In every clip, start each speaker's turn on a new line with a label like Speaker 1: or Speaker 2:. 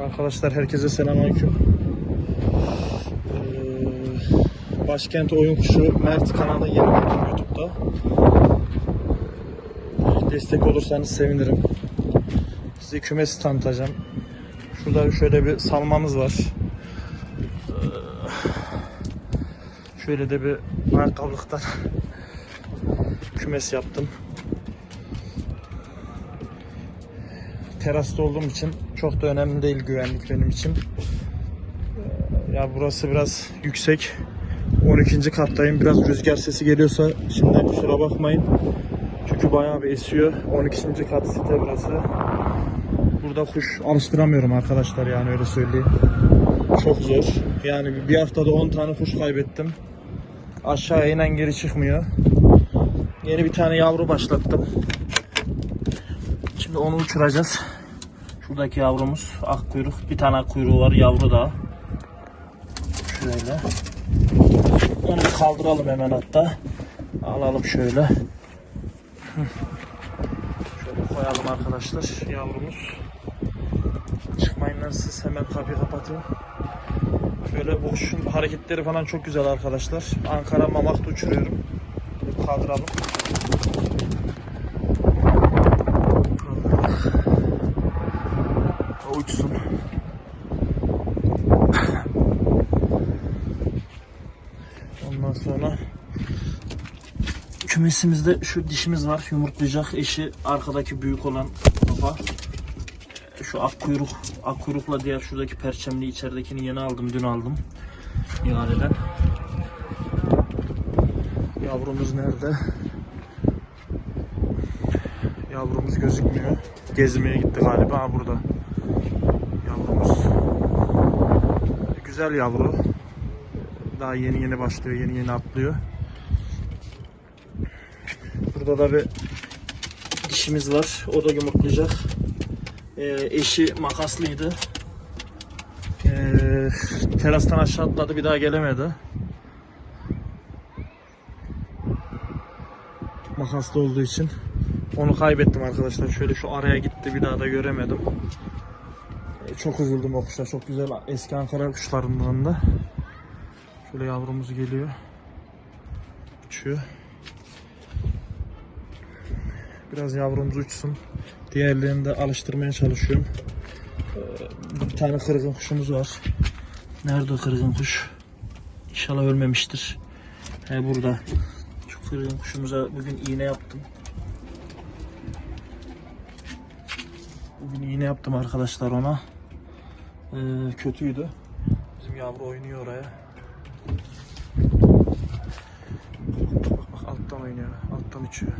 Speaker 1: Arkadaşlar herkese selamünaleyküm. Ee, Başkent Oyun Kuşu Mert kanalı yeni YouTube'da. Destek olursanız sevinirim. Size kümesi tanıtacağım. Şurada şöyle bir salmamız var. Ee, Şöyle de bir ayakkabılıktan kümes yaptım. Terasta olduğum için çok da önemli değil güvenlik benim için. Ee, Ya burası biraz yüksek. 12. kattayım. Biraz rüzgar sesi geliyorsa şimdiden kusura bakmayın. Çünkü bayağı bir esiyor. 12. kat site burası. Burada kuş alıştıramıyorum arkadaşlar yani öyle söyleyeyim. Çok zor. Yani bir haftada 10 tane kuş kaybettim. Aşağıya inen geri çıkmıyor. Yeni bir tane yavru başlattım. Şimdi onu uçuracağız. Şuradaki yavrumuz ak kuyruk. Bir tane ak kuyruğu var yavru daha. Şöyle. Onu kaldıralım hemen hatta. Alalım şöyle. Şöyle koyalım arkadaşlar yavrumuz. Çıkmayın lan siz hemen kapıyı kapatın. Şöyle bu kuşun hareketleri falan çok güzel arkadaşlar. Ankara Mamak'ta uçuruyorum. Kaldıralım. Uçsun. Ondan sonra kümesimizde şu dişimiz var. Yumurtlayacak eşi arkadaki büyük olan baba. Şu ak kuyruk, ak kuyrukla diğer şuradaki perçemli içeridekini yeni aldım, dün aldım. İhaleden. Yavrumuz nerede? Yavrumuz gözükmüyor. Gezmeye gitti galiba. Burada. Yavrumuz. Güzel yavru. Daha yeni yeni başlıyor. Yeni yeni atlıyor. Burada da bir dişimiz var. O da yumurtlayacak. Ee, eşi makaslıydı. Ee, terastan aşağı atladı. Bir daha gelemedi. Makaslı olduğu için. Onu kaybettim arkadaşlar. Şöyle şu araya gitti. Bir daha da göremedim. Çok üzüldüm o kuşa. Çok güzel eski Ankara kuşlarından da. Şöyle yavrumuz geliyor. Uçuyor. Biraz yavrumuz uçsun. Diğerlerini de alıştırmaya çalışıyorum. Ee, Bir tane kırgın kuşumuz var. Nerede o kırgın kuş? İnşallah ölmemiştir. He burada. Şu kırgın kuşumuza bugün iğne yaptım. Bugün iğne yaptım arkadaşlar ona. Ee, kötüydü. Bizim yavru oynuyor oraya. Bak bak alttan oynuyor. Alttan uçuyor.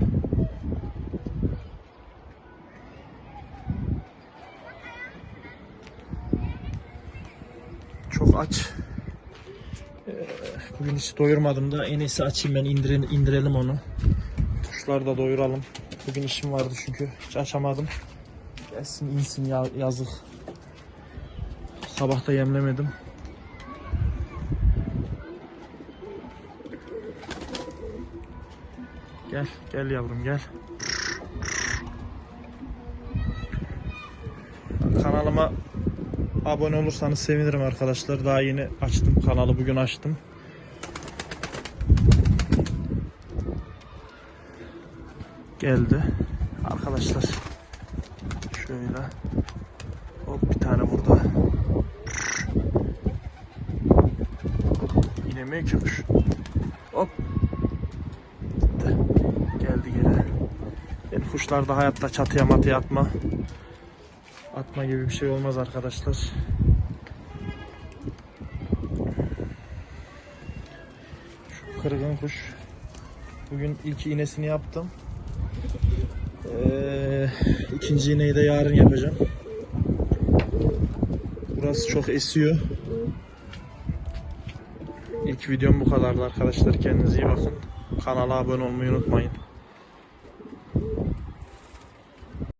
Speaker 1: Çok aç. Ee, Bugün hiç doyurmadım da en iyisi açayım ben indirelim, indirelim onu. Kuşları da doyuralım. Bugün işim vardı çünkü hiç açamadım. Gelsin insin ya, yazık. Sabah da yemlemedim. Gel, gel yavrum gel. Kanalıma abone olursanız sevinirim arkadaşlar. Daha yeni açtım kanalı, bugün açtım. Geldi. Arkadaşlar şöyle hop bir tane burada. İki kuş? Hop. Gitti. Geldi geri. Benim kuşlarda hayatta çatıya matıya atma. Atma gibi bir şey olmaz arkadaşlar. Şu kırgın kuş. Bugün ilk iğnesini yaptım. Ee, ikinci iğneyi de yarın yapacağım. Burası çok esiyor. İlk videom bu kadardı arkadaşlar. Kendinize iyi bakın. Kanala abone olmayı unutmayın.